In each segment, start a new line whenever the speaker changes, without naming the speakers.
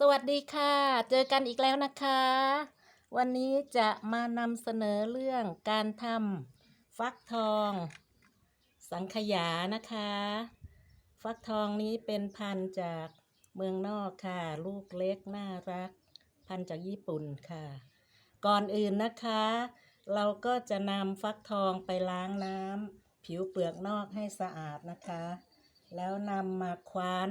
สวัสดีค่ะ เจอกันอีกแล้วนะคะ วันนี้จะมานำเสนอเรื่องการทำฟักทอง สังขยานะคะ ฟักทองนี้เป็นพันธุ์จากเมืองนอกค่ะ ลูกเล็กน่ารัก พันธุ์จากญี่ปุ่นค่ะ ก่อนอื่นนะคะ เราก็จะนำฟักทองไปล้างน้ำผิวเปลือกนอกให้สะอาดนะคะ แล้วนำมาคว้าน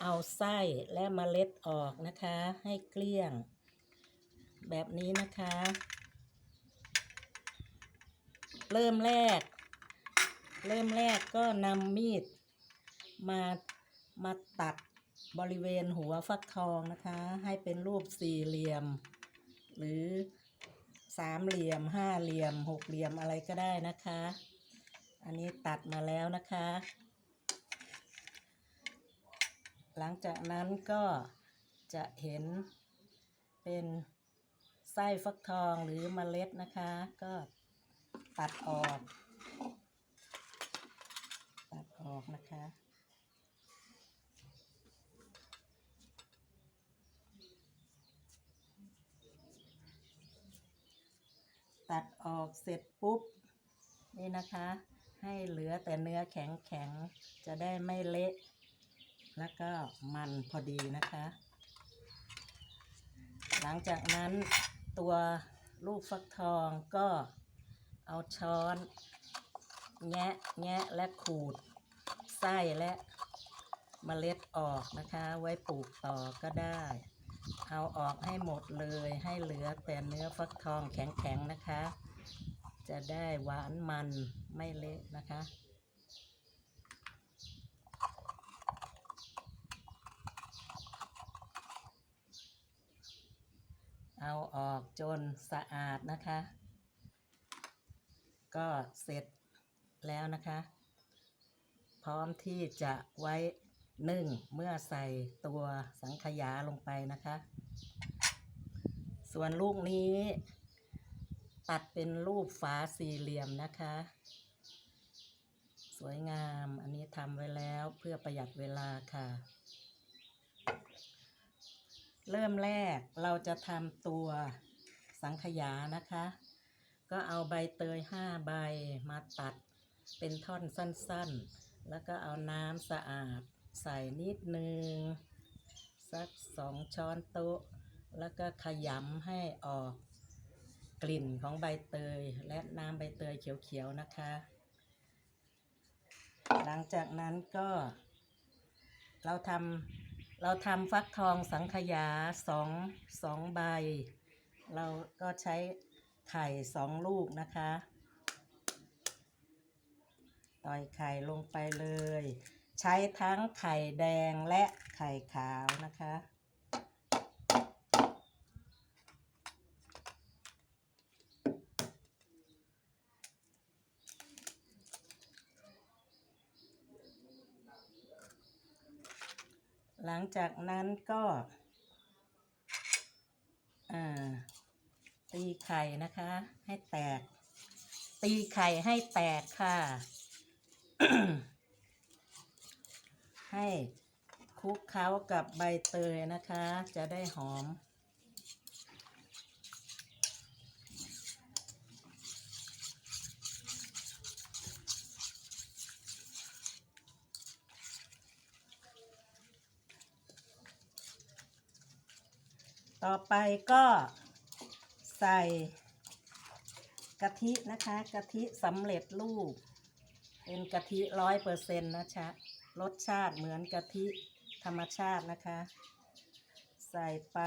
เอาไส้และเมล็ดออกนะคะ ให้เกลี้ยง แบบนี้นะคะ เริ่มแรก เริ่มแรกก็นำมีด มามาตัดบริเวณหัวฟักทองนะคะ ให้เป็นรูปสี่เหลี่ยม หรือสามเหลี่ยมห้าเหลี่ยมหกเหลี่ยมอะไรก็ได้นะคะ อันนี้ตัดมาแล้วนะคะ หลังจากนั้นก็จะเห็นเป็นไส้ฟักทองหรือเมล็ดนะคะ ก็ตัดออก ตัดออกนะคะ ตัดออกเสร็จปุ๊บ นี่นะคะ ให้เหลือแต่เนื้อแข็งแข็งๆจะได้ไม่เละ แล้วก็มันพอดีนะคะ หลังจากนั้นตัวลูกฟักทองก็เอาช้อน แงะแงะและขูด ไส้และเมล็ดออกนะคะ ไว้ปลูกต่อก็ได้ เอาออกให้หมดเลยให้เหลือแต่เนื้อฟักทองแข็งๆนะคะ จะได้หวานมันไม่เละนะคะ เอาออกจนสะอาดนะคะ ก็เสร็จแล้วนะคะ พร้อมที่จะไว้นึ่งเมื่อใส่ตัวสังขยาลงไปนะคะ ส่วนลูกนี้ ตัดเป็นรูปฝาสี่เหลี่ยมนะคะ สวยงามอันนี้ทำไว้แล้วเพื่อประหยัดเวลาค่ะ เริ่มแรกเราจะทำตัวสังขยานะคะ ก็เอาใบเตยห้าใบมาตัดเป็นท่อนสั้นๆ แล้วก็เอาน้ำสะอาดใส่นิดนึง สักสองช้อนโต๊ะ แล้วก็ขยำให้ออกกลิ่นของใบเตยและน้ำใบเตยเขียวๆนะคะ หลังจากนั้นก็เราทำ เราทำฟักทองสังขยาสองสองใบ เราก็ใช้ไข่สองลูกนะคะ ต่อยไข่ลงไปเลย ใช้ทั้งไข่แดงและไข่ขาวนะคะ หลังจากนั้นก็ตีไข่นะคะ ให้แตก ตีไข่ให้แตกค่ะ ให้คลุกเคล้ากับใบเตยนะคะ จะได้หอม ต่อไปก็ใส่กะทินะคะกะทิสำเร็จรูป เป็นกะทิร้อยเปอร์เซ็นต์นะชะรสชาติเหมือนกะทิธรรมชาตินะคะ ใส่ไป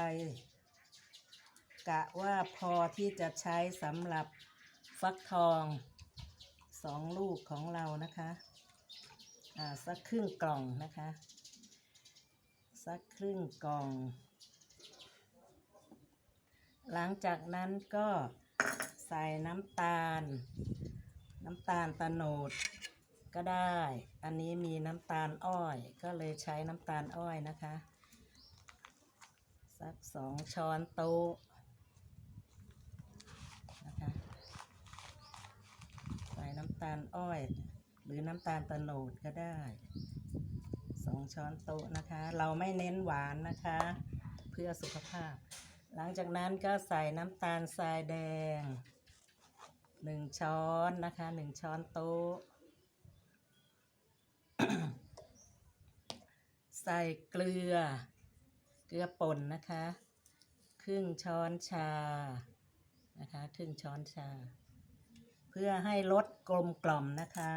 กะว่าพอที่จะใช้สำหรับฟักทองสองลูกของเรานะคะอ่าสักครึ่งกล่องนะคะ สักครึ่งกล่อง หลังจากนั้นก็ใส่น้ำตาล น้ำตาลตะโนดก็ได้ อันนี้มีน้ำตาลอ้อย ก็เลยใช้น้ำตาลอ้อยนะคะ สักสองช้อนโต๊ะนะคะใส่น้ำตาลอ้อย หรือน้ำตาลตะโนดก็ได้สองช้อนโต๊ะนะคะ เราไม่เน้นหวานนะคะ เพเพื่อสุขภาพ หลังจากนั้นก็ใส่น้ำตาลทรายแดงหนึ่งช้อนนะคะหนึ่งช้อนโต๊ะ ใส่เกลือ เกลือป่นนะคะ ครึ่งช้อนชานะคะครึ่งช้อนชา เพื่อให้รสกลมกล่อมนะคะ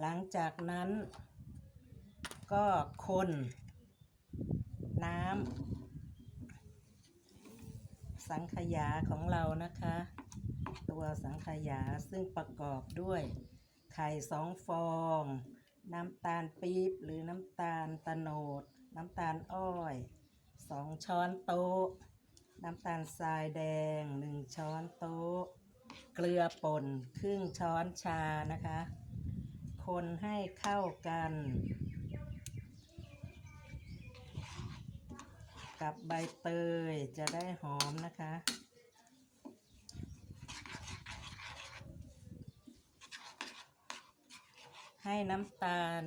หลังจากนั้นก็คนน้ำ สังขยาของเรานะคะ ตัวสังขยาซึ่งประกอบด้วย ไข่สองฟอง น้ำตาลปี๊บหรือน้ำตาลตะโนด น้ำตาลอ้อยสองช้อนโต๊ะ น้ำตาลทรายแดงหนึ่งช้อนโต๊ะ เกลือป่นครึ่งช้อนชานะคะ คนให้เข้ากัน กับใบเตยจะได้หอมนะคะ ให้น้ำตาล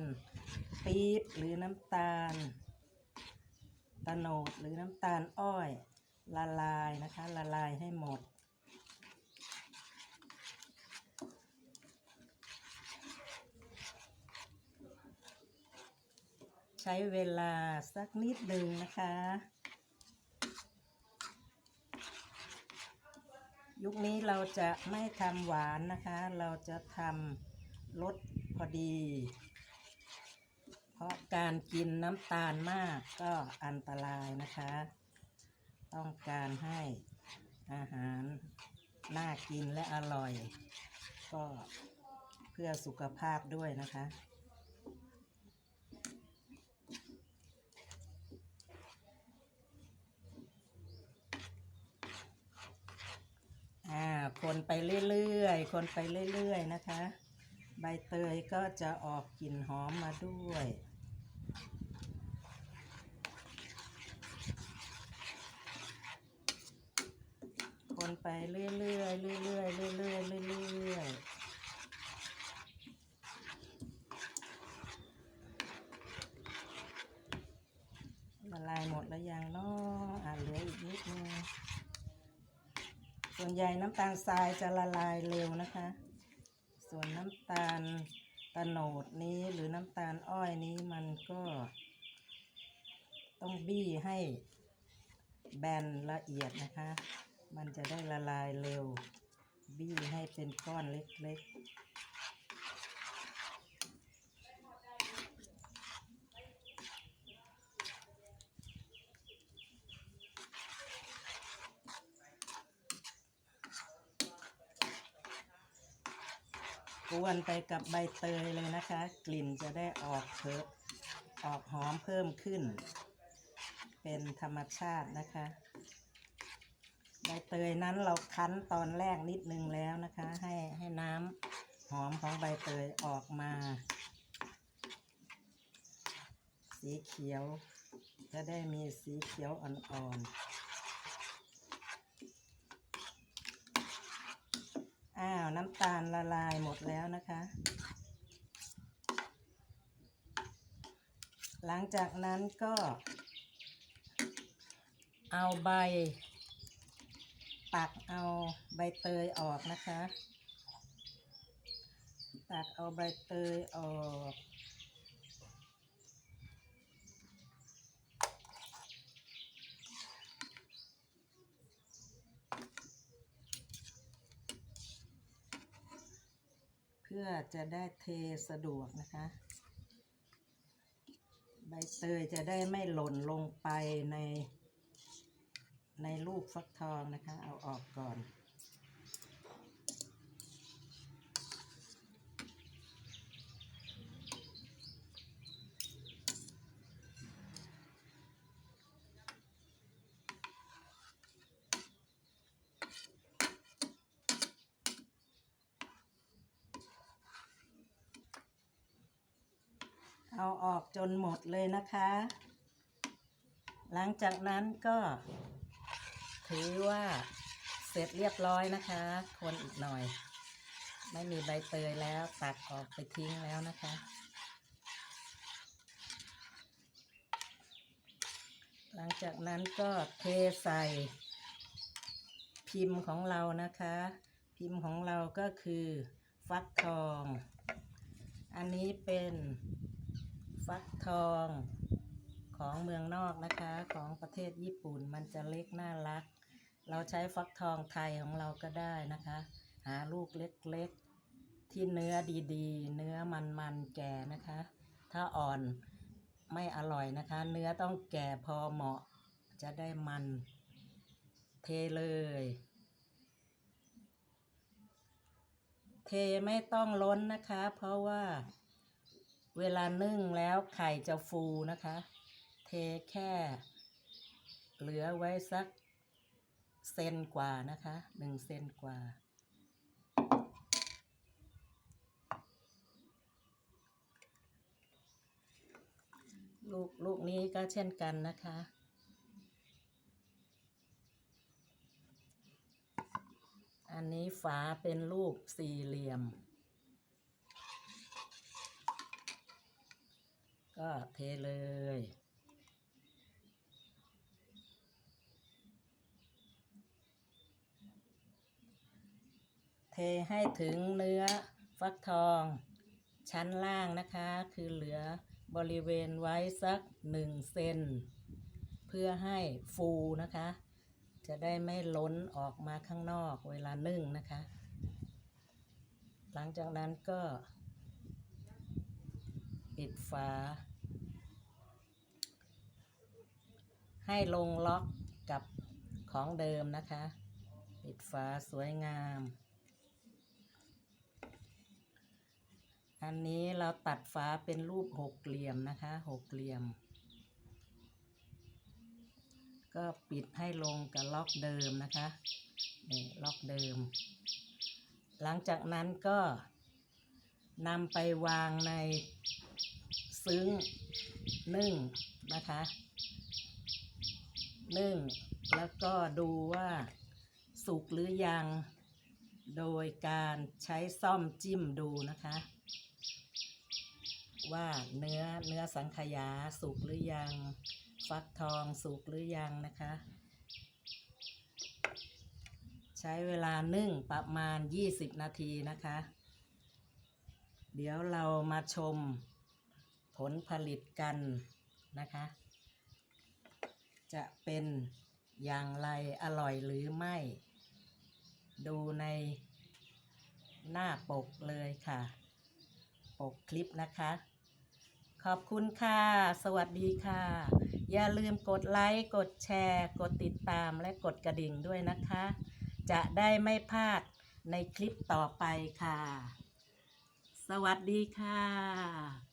ปี๊บหรือน้ำตาลตะโนดหรือน้ำตาลอ้อย ละลายนะคะ ละลายให้หมด ใช้เวลาสักนิดหนึ่งนะคะ ยุคนี้เราจะไม่ทำหวานนะคะ เราจะทำรสพอดี เพราะการกินน้ำตาลมากก็อันตรายนะคะ ต้องการให้อาหารน่ากินและอร่อย ก็เพื่อสุขภาพด้วยนะคะ อ่า คนไปเรื่อยๆ คนไปเรื่อยๆนะคะ ใบเตยก็จะออกกลิ่นหอมมาด้วย คนไปเรื่อยๆเรื่อยๆเรื่อยๆเรื่อยๆละลายหมดแล้วยังเนาะอ่าเหลืออีกนิดนึง ส่วนใหญ่น้ำตาลทรายจะละลายเร็วนะคะ ส่วนน้ำตาลตะโนดนี้หรือน้ำตาลอ้อยนี้มันก็ ต้องบี้ให้แบนละเอียดนะคะ มันจะได้ละลายเร็ว บี้ให้เป็นก้อนเล็กๆ กวนไปกับใบเตยเลยนะคะ กลิ่นจะได้ออกเพิ่มออกหอมเพิ่มขึ้น เป็นธรรมชาตินะคะ ใบเตยนั้นเราคั้นตอนแรกนิดนึงแล้วนะคะ ให้ให้น้ำหอมของใบเตยออกมา สีเขียวจะได้มีสีเขียวอ่อนๆ อ้าวน้ำตาลละลายหมดแล้วนะคะ หลังจากนั้นก็ เอาใบ ตักเอาใบเตยออกนะคะ ตักเอาใบเตยออก พื่อจะได้เทสะดวกนะคะ ใบเตยจะได้ไม่หล่นลงไปใน ในลูกฟักทองนะคะ เอาออกก่อน เอาออกจนหมดเลยนะคะ หลังจากนั้นก็ ถือว่าเสร็จเรียบร้อยนะคะ คนอีกหน่อย ไม่มีใบเตยแล้วตักออกไปทิ้งแล้วนะคะ หลังจากนั้นก็เทใส่พิมพ์ของเรานะคะ พิมพ์ของเราก็คือฟักทอง อันนี้เป็น ฟักทองของเมืองนอกนะคะ ของประเทศญี่ปุ่นมันจะเล็กน่ารัก เราใช้ฟักทองไทยของเราก็ได้นะคะ หาลูกเล็กๆ ที่เนื้อดีๆ เนื้อมันๆแก่นะคะ ถ้าอ่อนไม่อร่อยนะคะ เนื้อต้องแก่พอเหมาะจะได้มันเทเลย เทไม่ต้องล้นนะคะ เพราะว่า เวลานึ่งแล้วไข่จะฟูนะคะ เทแค่ เหลือไว้สักเซนกว่านะคะหนึ่งเซนกว่า ลูกลูกนี้ก็เช่นกันนะคะอันนี้ฝาเป็นรูปสี่เหลี่ยม ก็เทเลย เทให้ถึงเนื้อฟักทอง ชั้นล่างนะคะ คือเหลือบริเวณไว้สักหนึ่งเซนเพื่อให้ฟูนะคะ จะได้ไม่ล้นออกมาข้างนอกเวลานึ่งนะคะ หลังจากนั้นก็ปิดฝา ให้ลงล็อกกับของเดิมนะคะ ปิดฝาสวยงาม อันนี้เราตัดฝาเป็นรูปหกเหลี่ยมนะคะหกเหลี่ยม ก็ปิดให้ลงกับล็อกเดิมนะคะนี่ล็อกเดิม หลังจากนั้นก็นำไปวางในซึ้งนึ่งนะคะ นึ่ง แล้วก็ดูว่าสุกหรือยัง โดยการใช้ซ่อมจิ้มดูนะคะ ว่าเนื้อเนื้อสังขยาสุกหรือยัง ฟักทองสุกหรือยังนะคะ ใช้เวลานึ่งประมาณ 20 นาทีนะคะ เดี๋ยวเรามาชมผลผลิตกันนะคะ จะเป็นอย่างไรอร่อยหรือไม่ ดูในหน้าปกเลยค่ะ ปกคลิปนะคะ ขอบคุณค่ะ สวัสดีค่ะ อย่าลืมกดไลค์ กดแชร์ กดติดตามและกดกระดิ่งด้วยนะคะ จะได้ไม่พลาดในคลิปต่อไปค่ะ สวัสดีค่ะ